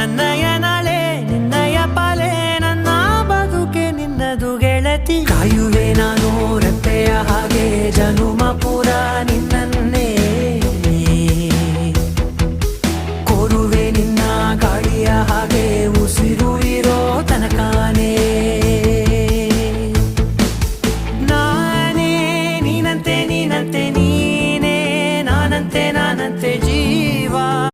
ನನ್ನಯ ನಳೆ ನಿನ್ನಯ ಪಾಲೆ ನನ್ನ ಬದುಕೆ ನಿನ್ನದು ಗೆಳತಿ. ಕಾಯುವೆ ನಾನು, ರತ್ತೆಯ ಹಾಗೆ, ಜನುಮ ಪೂರ ನಿನ್ನನ್ನೇ. ಕೋರುವೆ ನಿನ್ನ ಗಾಳಿಯ ಹಾಗೆ, ಉಸಿರು ಇರೋ ತನಕಾನೇ ನಾನೇ, ನೀನಂತೆ ನೀನಂತೆ, ನೀನೇ, ನಾನಂತೆ ನಾನಂತೆ